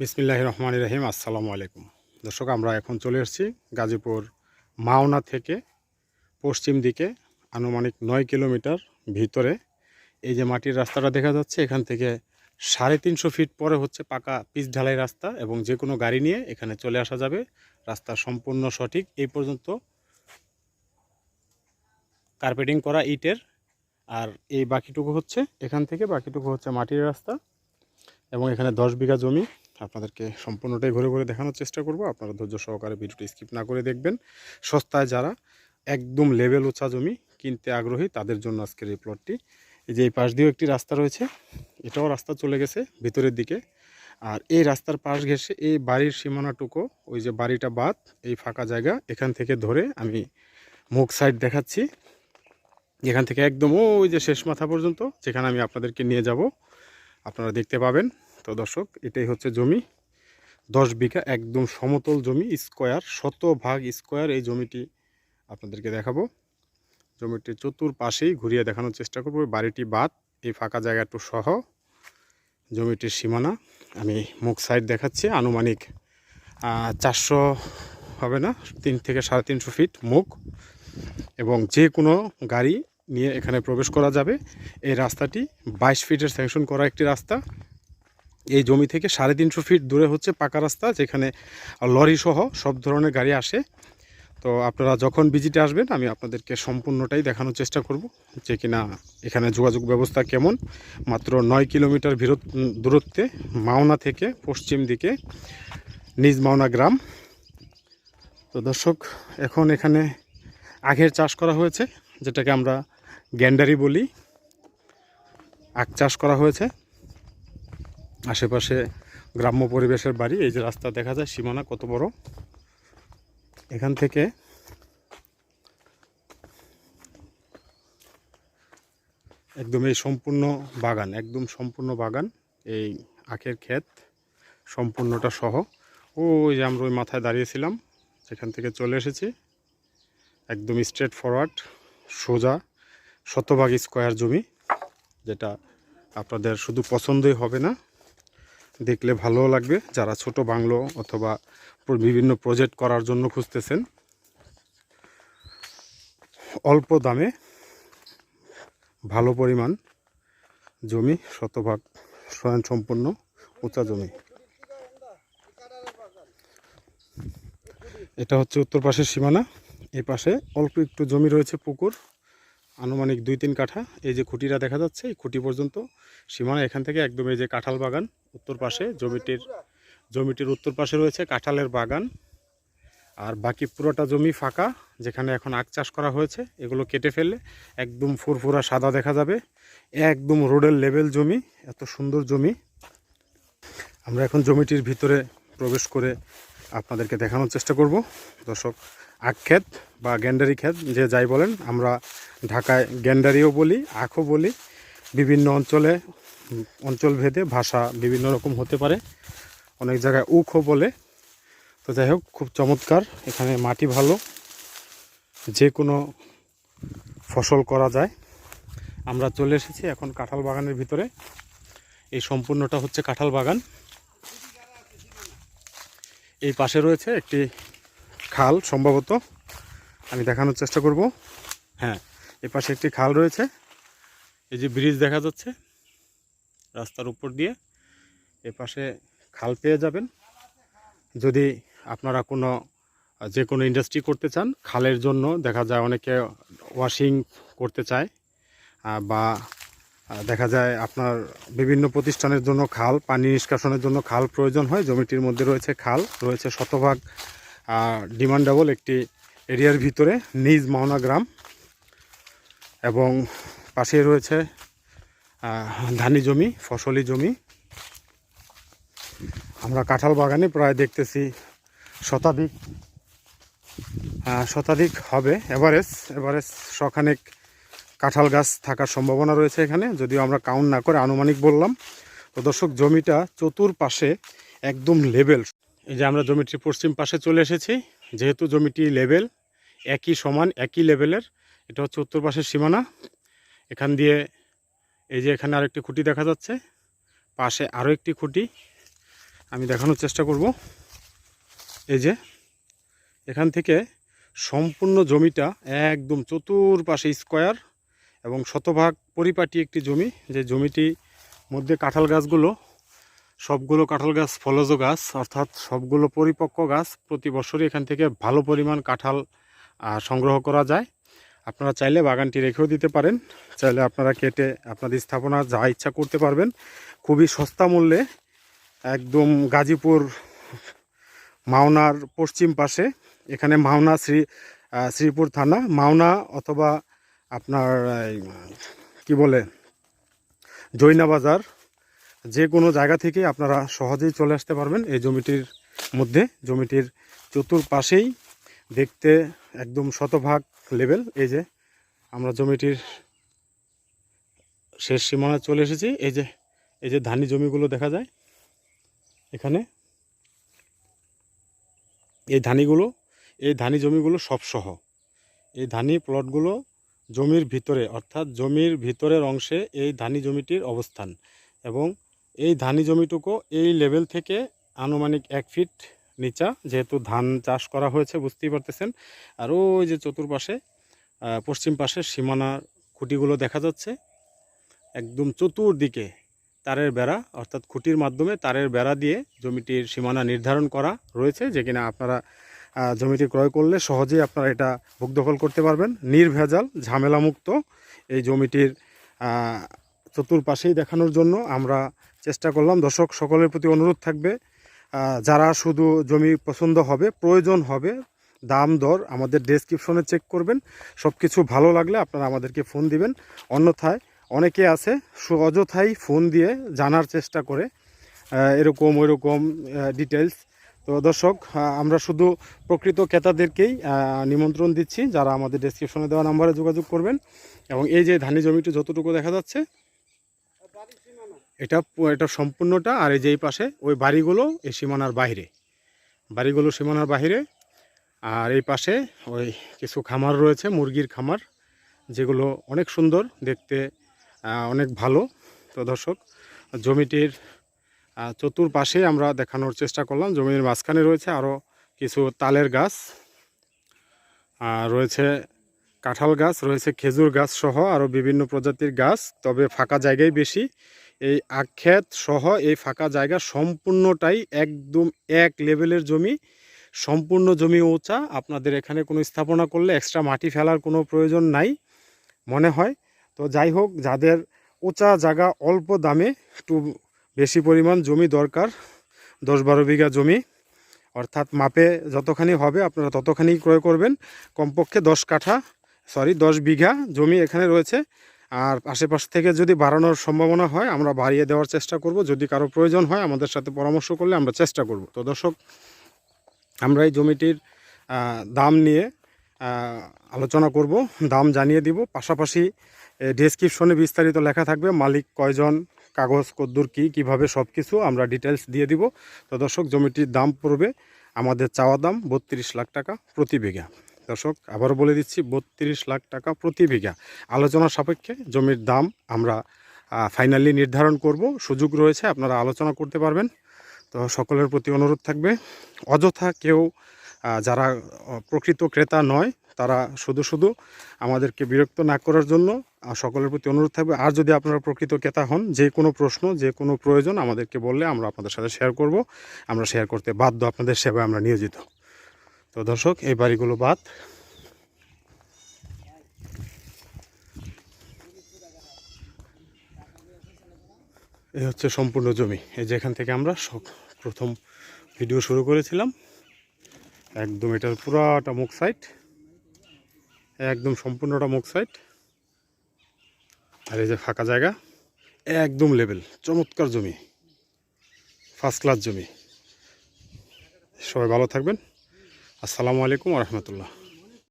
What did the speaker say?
বিসমিল্লাহ রহমান রহিম, আসসালামু আলাইকুম। দর্শক, আমরা এখন চলে এসেছি গাজীপুর মাওনা থেকে পশ্চিম দিকে, আনুমানিক নয় কিলোমিটার ভিতরে। এই যে মাটির রাস্তাটা দেখা যাচ্ছে, এখান থেকে সাড়ে তিনশো ফিট পরে হচ্ছে পাকা পিচ ঢালাই রাস্তা এবং যে কোনো গাড়ি নিয়ে এখানে চলে আসা যাবে। রাস্তা সম্পূর্ণ সঠিক। এই পর্যন্ত কার্পেটিং করা ইটের। আর এই বাকিটুকু হচ্ছে, এখান থেকে বাকিটুকু হচ্ছে মাটির রাস্তা এবং এখানে দশ বিঘা জমি। আপনাদেরকে সম্পূর্ণটাই ঘুরে ঘুরে দেখানোর চেষ্টা করব। আপনারা ধৈর্য সহকারে ভিডিওটি স্কিপ না করে দেখবেন। সস্তায় যারা একদম লেভেল উঁচা জমি কিনতে আগ্রহী, তাদের জন্য আজকের এই প্লটটি এই যে এই পাশ দিয়েও একটি রাস্তা রয়েছে, এটাও রাস্তা চলে গেছে ভিতরের দিকে। আর এই রাস্তার পাশ ঘেসে এই বাড়ির সীমানাটুকু, ওই যে বাড়িটা বাদ এই ফাঁকা জায়গা, এখান থেকে ধরে আমি মুখ সাইড দেখাচ্ছি। এখান থেকে একদম ওই যে শেষ মাথা পর্যন্ত, যেখানে আমি আপনাদেরকে নিয়ে যাব। আপনারা দেখতে পাবেন। তো দর্শক, এটাই হচ্ছে জমি। দশ বিঘা একদম সমতল জমি, স্কোয়ার শত ভাগ স্কোয়ার এই জমিটি আপনাদেরকে দেখাবো। জমিটির চতুর্পাশেই ঘুরিয়ে দেখানোর চেষ্টা করব। বাড়িটি বাদ এই ফাঁকা জায়গাটু সহ। জমিটির সীমানা, আমি মুখ সাইড দেখাচ্ছি। আনুমানিক চারশো হবে না, তিন থেকে সাড়ে তিনশো ফিট মুখ। এবং যে কোনো গাড়ি নিয়ে এখানে প্রবেশ করা যাবে। এই রাস্তাটি বাইশ ফিটের স্যাংশন করা একটি রাস্তা। এই জমি থেকে সাড়ে তিনশো ফিট দূরে হচ্ছে পাকা রাস্তা, যেখানে লরি সহ সব ধরনের গাড়ি আসে। তো আপনারা যখন ভিজিটে আসবেন, আমি আপনাদেরকে সম্পূর্ণটাই দেখানোর চেষ্টা করব যে কিনা এখানে যোগাযোগ ব্যবস্থা কেমন। মাত্র নয় কিলোমিটার বিরত দূরত্বে মাওনা থেকে পশ্চিম দিকে নিজ মাওনা গ্রাম। তো দর্শক, এখন এখানে আখের চাষ করা হয়েছে, যেটাকে আমরা গ্যান্ডারি বলি। আখ চাষ করা হয়েছে। আশেপাশে গ্রাম্য পরিবেশের বাড়ি, এই যে রাস্তা দেখা যায়, সীমানা কত বড়? এখান থেকে একদম এই সম্পূর্ণ বাগান, একদম সম্পূর্ণ বাগান, এই আখের ক্ষেত সম্পূর্ণটা সহ। ওই যে আমরা ওই মাথায় দাঁড়িয়েছিলাম, সেখান থেকে চলে এসেছি। একদম স্ট্রেট ফরওয়ার্ড সোজা, শতভাগ স্কোয়ার জমি, যেটা আপনাদের শুধু পছন্দই হবে না। দেখলে ভালোও লাগবে। যারা ছোট বাংলো অথবা বিভিন্ন প্রজেক্ট করার জন্য খুঁজতেছেন, অল্প দামে ভালো পরিমাণ জমি, শতভাগ স্বয়ংসম্পন্ন উঁচা জমি। এটা হচ্ছে উত্তর পাশের সীমানা। এই পাশে অল্প একটু জমি রয়েছে পুকুর। আনুমানিক দুই তিন কাঠা। এই যে খুঁটিটা দেখা যাচ্ছে, এই খুঁটি পর্যন্ত সীমানা এখান থেকে একদম এই যে কাঁঠাল বাগান, উত্তর পাশে জমিটির জমিটির উত্তর পাশে রয়েছে কাঁঠালের বাগান। আর বাকি পুরোটা জমি ফাঁকা, যেখানে এখন আখ চাষ করা হয়েছে, এগুলো কেটে ফেললে একদম ফুরফুরা সাদা দেখা যাবে। একদম রোডের লেভেল জমি, এত সুন্দর জমি। আমরা এখন জমিটির ভিতরে প্রবেশ করে আপনাদেরকে দেখানোর চেষ্টা করব। দর্শক আখ ক্ষেত বা গ্যান্ডারি ক্ষেত, যে যাই বলেন, আমরা ঢাকায় গ্যান্ডারিও বলি, আখও বলি, বিভিন্ন অঞ্চলে, অঞ্চল ভেদে ভাষা বিভিন্ন রকম হতে পারে, অনেক জায়গায় উখও বলে। তো যাই হোক, খুব চমৎকার, এখানে মাটি ভালো, যে কোনো ফসল করা যায়। আমরা চলে এসেছি এখন কাঁঠাল বাগানের ভিতরে। এই সম্পূর্ণটা হচ্ছে কাঁঠাল বাগান। এই পাশে রয়েছে একটি খাল সম্ভবত। আমি দেখানোর চেষ্টা করব। হ্যাঁ এ পাশে একটি খাল রয়েছে। এই যে ব্রিজ দেখা যাচ্ছে রাস্তার উপর দিয়ে। এ পাশে খাল পেয়ে যাবেন। যদি আপনারা কোনো, যে কোনো ইন্ডাস্ট্রি করতে চান, খালের জন্য দেখা যায় অনেকে ওয়াশিং করতে চায় বা দেখা যায় আপনার বিভিন্ন প্রতিষ্ঠানের জন্য খাল, পানি নিষ্কাশনের জন্য খাল প্রয়োজন হয়, জমিটির মধ্যে রয়েছে খাল, রয়েছে শতভাগ ডিমান্ডেবল একটি এরিয়ার ভিতরে, নিজ মাওনা গ্রাম, এবং পাশে রয়েছে ধানি জমি, ফসলি জমি। আমরা কাঁঠাল বাগানে প্রায় দেখতেছি শতাধিক শতাধিক হবে এভারেজ এভারেজ শখানেক কাঁঠাল গাছ থাকার সম্ভাবনা রয়েছে এখানে, যদিও আমরা কাউন্ট না করে আনুমানিক বললাম। তো দর্শক, জমিটা চতুর্পাশে একদম লেভেল এই যে আমরা জমিটির পশ্চিম পাশে চলে এসেছি, যেহেতু জমিটি লেভেল একই সমান, একই লেভেলের এটা হচ্ছে উত্তর পাশের সীমানা। এখান দিয়ে এই যে এখানে আরেকটি খুঁটি দেখা যাচ্ছে, পাশে আরও একটি খুঁটি। আমি দেখানোর চেষ্টা করব। এই যে এখান থেকে সম্পূর্ণ জমিটা একদম চতুর্পাশে স্কোয়ার এবং শতভাগ পরিপাটি একটি জমি। যে জমিটি মধ্যে কাঁঠাল গাছগুলো, সবগুলো কাঁঠাল গাছ ফলজ গাছ, অর্থাৎ সবগুলো পরিপক্ক গাছ, প্রতি বছরই এখান থেকে ভালো পরিমাণ কাঁঠাল সংগ্রহ করা যায়। আপনারা চাইলে বাগানটি রেখেও দিতে পারেন। চাইলে আপনারা কেটে আপনাদের স্থাপনা যা ইচ্ছা করতে পারবেন। খুবই সস্তা মূল্যে একদম গাজীপুর মাওনার পশ্চিম পাশে। এখানে মাওনা শ্রী শ্রীপুর থানা। মাওনা অথবা আপনার কি বলে জৈনা বাজার, যে কোনো জায়গা থেকে আপনারা সহজেই চলে আসতে পারবেন এই জমিটির মধ্যে। জমিটির চতুর্পাশেই দেখতে একদম শতভাগ লেভেল। এই যে আমরা জমিটির শেষ সীমানায় চলে এসেছি। এই যে এই যে ধানি জমিগুলো দেখা যায় এখানে। এই ধানিগুলো, এই ধানি জমিগুলো সব সহ এই ধানি প্লটগুলো জমির ভিতরে, অর্থাৎ জমির ভিতরের অংশে এই ধানি জমিটির অবস্থান এবং এই ধানি জমিটুকু এই লেভেল থেকে আনুমানিক এক ফিট নিচা, যেহেতু ধান চাষ করা হয়েছে, বুঝতেই পারতেছেন। আর ওই যে চতুর্পাশে পশ্চিম পাশে সীমানার খুঁটিগুলো দেখা যাচ্ছে। একদম চতুর্দিকে তারের বেড়া, অর্থাৎ খুঁটির মাধ্যমে তারের বেড়া দিয়ে জমিটির সীমানা নির্ধারণ করা রয়েছে, যে কিনা আপনারা জমিটি ক্রয় করলে সহজেই আপনারা এটা ভোগ দখল করতে পারবেন। নির্ভেজাল, ঝামেলামুক্ত এই জমিটির চতুর্পাশেই দেখানোর জন্য আমরা চেষ্টা করলাম। দর্শক, সকলের প্রতি অনুরোধ থাকবে যারা শুধু জমি পছন্দ হবে, প্রয়োজন হবে, দাম, দর আমাদের ডেসক্রিপশনে চেক করবেন। সব কিছু ভালো লাগলে আপনারা আমাদেরকে ফোন দিবেন। অন্যথায় অনেকে আছে অযথাই ফোন দিয়ে জানার চেষ্টা করে এরকম, ওইরকম ডিটেলস তো দর্শক আমরা শুধু প্রকৃত ক্রেতাদেরকেই নিমন্ত্রণ দিচ্ছি যারা আমাদের ডেসক্রিপশনে দেওয়া নাম্বারে যোগাযোগ করবেন এবং এই যে ধানি জমিটি যতটুকু দেখা যাচ্ছে, এটা এটা সম্পূর্ণটা আর এই যে এই পাশে ওই বাড়িগুলো এই সীমানার বাইরে। বাড়িগুলো সীমানার বাইরে আর এই পাশে ওই কিছু খামার রয়েছে, মুরগির খামার, যেগুলো অনেক সুন্দর দেখতে অনেক ভালো। তো দর্শক, জমিটির চতুর্পাশে আমরা দেখানোর চেষ্টা করলাম। জমির মাঝখানে রয়েছে আরও কিছু তালের গাছ রয়েছে কাঁঠাল গাছ, রয়েছে খেজুর গাছ সহ আরও বিভিন্ন প্রজাতির গাছ, তবে ফাঁকা জায়গায় বেশি। এই আক্ষেত সহ এই ফাঁকা জায়গা সম্পূর্ণটাই একদম এক লেভেলের জমি, সম্পূর্ণ জমি উঁচা। আপনাদের এখানে কোনো স্থাপনা করলে এক্সট্রা মাটি ফেলার কোনো প্রয়োজন নাই, মনে হয়। তো যাই হোক, যাদের উঁচা জায়গা অল্প দামে, একটু বেশি পরিমাণ জমি দরকার, দশ বারো বিঘা জমি। অর্থাৎ মাপে যতখানি হবে আপনারা ততখানি ক্রয় করবেন। কমপক্ষে দশ কাঠা সরি দশ বিঘা জমি এখানে রয়েছে। আর আশেপাশ থেকে যদি বাড়ানোর সম্ভাবনা হয়, আমরা বাড়িয়ে দেওয়ার চেষ্টা করব। যদি কারও প্রয়োজন হয়, আমাদের সাথে পরামর্শ করলে আমরা চেষ্টা করব। তো দর্শক, আমরা এই জমিটির দাম নিয়ে আলোচনা করব, দাম জানিয়ে দিব। পাশাপাশি ডেসক্রিপশনে বিস্তারিত লেখা থাকবে, মালিক কয়জন কাগজ, কদ্দুর, কী, কীভাবে সব কিছু আমরা ডিটেলস দিয়ে দিব। তো দর্শক, জমিটির দাম পড়বে আমাদের চাওয়া দাম বত্রিশ লাখ টাকা প্রতি বিঘা। দর্শক, আবারও বলে দিচ্ছি, বত্রিশ লাখ টাকা প্রতি বিঘা। আলোচনা সাপেক্ষে জমির দাম আমরা ফাইনালি নির্ধারণ করব। সুযোগ রয়েছে, আপনারা আলোচনা করতে পারবেন। তো সকলের প্রতি অনুরোধ থাকবে। অযথা কেউ যারা প্রকৃত ক্রেতা নয় তারা শুধু শুধু আমাদেরকে বিরক্ত না করার জন্য সকলের প্রতি অনুরোধ থাকবে। আর যদি আপনারা প্রকৃত ক্রেতা হন, যে কোনো প্রশ্ন, যে কোনো প্রয়োজন আমাদেরকে বললে আমরা আপনাদের সাথে শেয়ার করব। আমরা শেয়ার করতে বাধ্য আপনাদের সেবায় আমরা নিয়োজিত। তো দর্শক, এই বাড়িগুলো বাদ। এই হচ্ছে সম্পূর্ণ জমি। এই যেখান থেকে আমরা প্রথম ভিডিও শুরু করেছিলাম। একদম এটার পুরাটা মুখ সাইড একদম সম্পূর্ণটা মুখ সাইড আর এই যে ফাঁকা জায়গা, একদম লেভেল চমৎকার জমি ফার্স্ট ক্লাস জমি। সবাই ভালো থাকবেন। আসসালামু আলাইকুম রহমতুল্লাহ।